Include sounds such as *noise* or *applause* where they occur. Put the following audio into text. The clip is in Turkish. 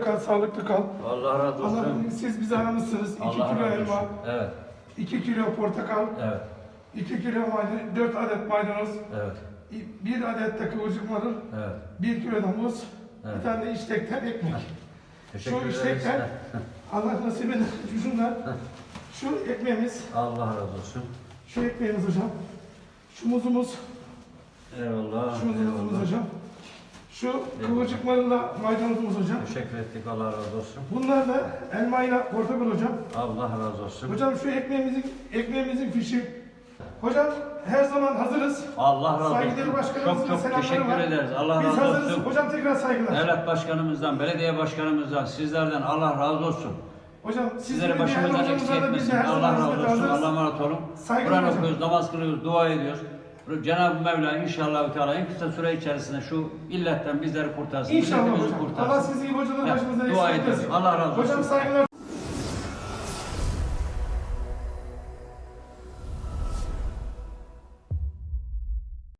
kal, sağlıklı kal. Allah razı Allah, olsun. siz bizi aramışsınız. 2 Allah kilo razı elma, olsun. Evet, 2 kilo portakal, evet, 2 kilo maydanoz, 4 adet maydanoz, evet, 1 adet de kıvırcık marul, evet. 1 kilo da muz, Evet. bir tane de iştekten ekmek. Teşekkür Şu ederiz. iştekten *laughs* Allah nasip eder. Şunlar, şu ekmeğimiz, Allah razı olsun. şu ekmeğimiz hocam. Şu muzumuz, Eyvallah. şu muzumuz eyvallah. hocam. Şu kıvırcık marulla maydanozumuz hocam. Teşekkür ettik. Allah razı olsun. Bunlar da elmayla portakal hocam. Allah razı olsun. Hocam şu ekmeğimizin ekmeğimizin fişi. Hocam her zaman hazırız. Allah razı olsun. Saygıdeğer başkanımızın Çok çok selamları teşekkür var. ederiz. Allah Biz razı hazırız. olsun. Hocam tekrar saygılar. Devlet başkanımızdan, belediye başkanımızdan, sizlerden Allah razı olsun. Hocam siz Sizleri başımızdan eksik etmesin. Allah razı olsun. Allah'a emanet olun. Saygılar Kur'an hocam. okuyoruz, namaz kılıyoruz, dua ediyoruz. Cenab-ı Mevla inşallah Teala en kısa süre içerisinde şu illetten bizleri kurtarsın. İnşallah hocam. kurtarsın. Allah sizi gibi hocalar Evet, başımıza eksik etmesin. Allah razı olsun. Hocam saygılar.